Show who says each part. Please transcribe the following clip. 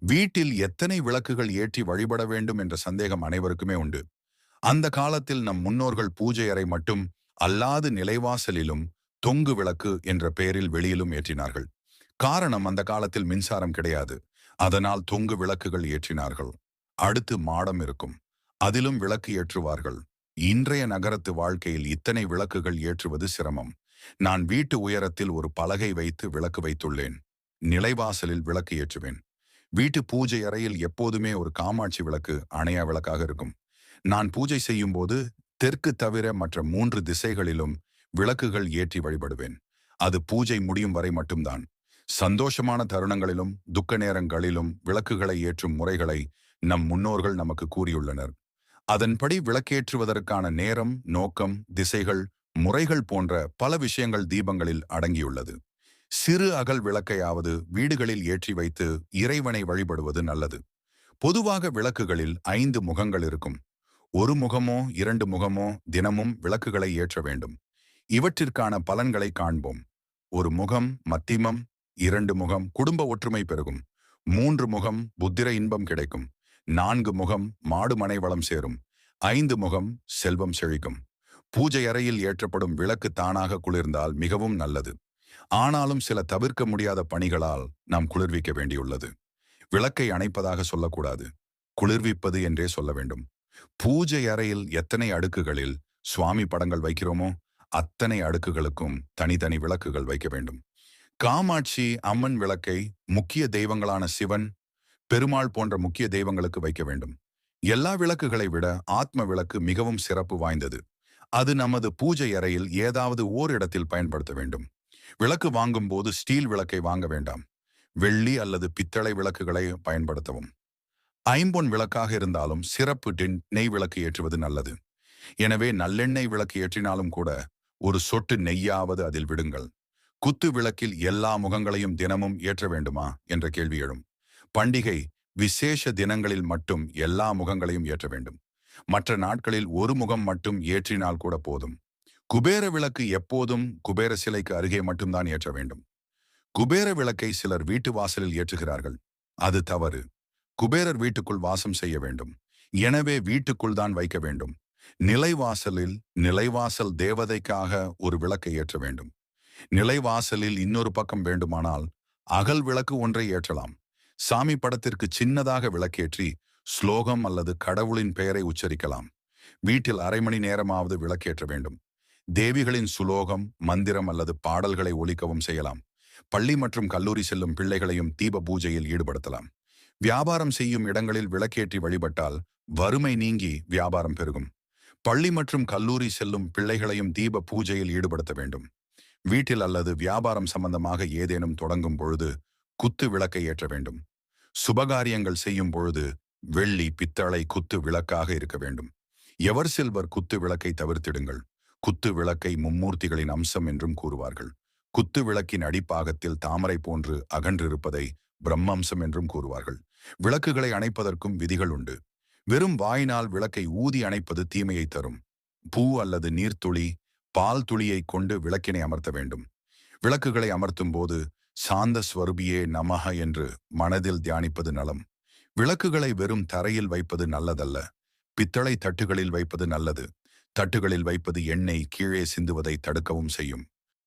Speaker 1: வீட்டில் எத்தனை விளக்குகள் ஏற்றி வழிபட வேண்டும் என்ற சந்தேகம் அனைவருக்குமே உண்டு. அந்த காலத்தில் நம் முன்னோர்கள் பூஜை அறை மட்டும் அல்லாது நிலைவாசலிலும் தொங்கு விளக்கு என்ற பெயரில் வெளியிலும் ஏற்றினார்கள். காரணம் அந்த காலத்தில் மின்சாரம் கிடையாது. அதனால் தொங்கு விளக்குகள் ஏற்றினார்கள். அடுத்து மாடம் இருக்கும். அதிலும் விளக்கு ஏற்றுவார்கள். இன்றைய நகரத்து வாழ்க்கையில் இத்தனை விளக்குகள் ஏற்றுவது சிரமம். நான் வீட்டு உயரத்தில் ஒரு பலகை வைத்து விளக்கு வைத்துள்ளேன். நிலைவாசலில் விளக்கு ஏற்றுவேன். வீட்டு பூஜை அறையில் எப்போதுமே ஒரு காமாட்சி விளக்கு அணையா விளக்காக இருக்கும். நான் பூஜை செய்யும் போது தெற்கு தவிர மற்ற மூன்று திசைகளிலும் விளக்குகள் ஏற்றி வழிபடுவேன். அது பூஜை முடியும் வரை மட்டும்தான். சந்தோஷமான தருணங்களிலும் துக்க நேரங்களிலும் விளக்குகளை ஏற்றும் முறைகளை நம் முன்னோர்கள் நமக்கு கூறியுள்ளனர். அதன்படி விளக்கேற்றுவதற்கான நேரம் நோக்கம் திசைகள் முறைகள் போன்ற பல விஷயங்கள் தீபங்களில் அடங்கியுள்ளது. சிறு அகல் விளக்கையாவது வீடுகளில் ஏற்றி வைத்து இறைவனை வழிபடுவது நல்லது. பொதுவாக விளக்குகளில் ஐந்து முகங்கள் இருக்கும். ஒரு முகமோ இரண்டு முகமோ தினமும் விளக்குகளை ஏற்ற வேண்டும். இவற்றிற்கான பலன்களை காண்போம். ஒரு முகம் மத்திமம் இரண்டு முகம் குடும்ப ஒற்றுமை பெருகும். மூன்று முகம் புத்திர இன்பம் கிடைக்கும். நான்கு முகம் மாடு மனை வளம் சேரும். ஐந்து முகம் செல்வம் செழிக்கும். பூஜை அறையில் ஏற்றப்படும் விளக்கு தானாக குளிர்ந்தால் மிகவும் நல்லது. ஆனாலும் சில தவிர்க்க முடியாத பணிகளால் நாம் குளிர்விக்க வேண்டியுள்ளது. விளக்கை அணைப்பதாக சொல்லக்கூடாது. குளிர்விப்பது என்றே சொல்ல வேண்டும். பூஜை அறையில் எத்தனை அடுக்குகளில் சுவாமி படங்கள் வைக்கிறோமோ அத்தனை அடுக்குகளுக்கும் தனித்தனி விளக்குகள் வைக்க வேண்டும். காமாட்சி அம்மன் விளக்கை முக்கிய தெய்வங்களான சிவன் பெருமாள் போன்ற முக்கிய தெய்வங்களுக்கு வைக்க வேண்டும். எல்லா விளக்குகளை விட ஆத்ம விளக்கு மிகவும் சிறப்பு வாய்ந்தது. அது நமது பூஜை அறையில் ஏதாவது ஓரிடத்தில் பயன்படுத்த வேண்டும். விளக்கு வாங்கும் போது ஸ்டீல் விளக்கை வாங்க வேண்டாம். வெள்ளி அல்லது பித்தளை விளக்குகளை பயன்படுத்தவும். ஐம்பொன் விளக்காக இருந்தாலும் சிறப்பு நெய் விளக்கு ஏற்றுவது நல்லது. எனவே நல்லெண்ணெய் விளக்கு ஏற்றினாலும் கூட ஒரு சொட்டு நெய்யாவது அதில் விடுங்கள். குத்து விளக்கில் எல்லா முகங்களையும் தினமும் ஏற்ற வேண்டுமா? என்ற கேள்வி எழும். பண்டிகை விசேஷ தினங்களில் மட்டும் எல்லா முகங்களையும் ஏற்ற வேண்டும். மற்ற நாட்களில் ஒரு முகம் மட்டும் ஏற்றினால் கூட போதும். குபேர விளக்கு எப்போதும் குபேர சிலைக்கு அருகே மட்டும்தான் ஏற்ற வேண்டும். குபேர விளக்கை சிலர் வீட்டு வாசலில் ஏற்றுகிறார்கள். அது தவறு. குபேரர் வீட்டுக்குள் வாசம் செய்ய வேண்டும். எனவே வீட்டுக்குள் தான் வைக்க வேண்டும். நிலைவாசலில் நிலைவாசல் தேவதைக்காக ஒரு விளக்கை ஏற்ற வேண்டும். நிலைவாசலில் இன்னொரு பக்கம் வேண்டுமானால் அகல் விளக்கு ஒன்றை ஏற்றலாம். சாமி படத்திற்கு சின்னதாக விளக்கேற்றி ஸ்லோகம் அல்லது கடவுளின் பெயரை உச்சரிக்கலாம். வீட்டில் அரை மணி நேரமாவது விளக்கேற்ற வேண்டும். தேவிகளின் சுலோகம் மந்திரம் அல்லது பாடல்களை ஒழிக்கவும் செய்யலாம். பள்ளி மற்றும் கல்லூரி செல்லும் பிள்ளைகளையும் தீப பூஜையில் ஈடுபடுத்தலாம். வியாபாரம் செய்யும் இடங்களில் விளக்கேற்றி வழிபட்டால் வறுமை நீங்கி வியாபாரம் பெருகும். பள்ளி மற்றும் கல்லூரி செல்லும் பிள்ளைகளையும் தீப பூஜையில் ஈடுபடுத்த வேண்டும். வீட்டில் அல்லது வியாபாரம் சம்பந்தமாக ஏதேனும் தொடங்கும் பொழுது குத்து விளக்கை ஏற்ற வேண்டும். சுபகாரியங்கள் செய்யும் பொழுது வெள்ளி பித்தளை குத்து விளக்காக இருக்க வேண்டும். எவர் சில்வர் குத்து விளக்கை தவிர்த்திடுங்கள். குத்து விளக்கை மும்மூர்த்திகளின் அம்சம் என்றும் கூறுவார்கள். குத்து விளக்கின் அடிப்பாகத்தில் தாமரை போன்று அகன்றிருப்பதை பிரம்மம்சம் என்றும் கூறுவார்கள். விளக்குகளை அணைப்பதற்கும் விதிகள் உண்டு. வெறும் வாயினால் விளக்கை ஊதி அணைப்பது தீமையை தரும். பூ அல்லது நீர்த்துளி பால் துளியை கொண்டு விளக்கினை அமர்த்த வேண்டும். விளக்குகளை அமர்த்தும் போது சாந்த ஸ்வரூபியே நமக என்று மனதில் தியானிப்பது நலம். விளக்குகளை வெறும் தரையில் வைப்பது நல்லதல்ல. பித்தளை தட்டுகளில் வைப்பது நல்லது. தட்டுகளில் வைப்பது எண்ணெய் கீழே சிந்துவதை தடுக்கவும் செய்யும்.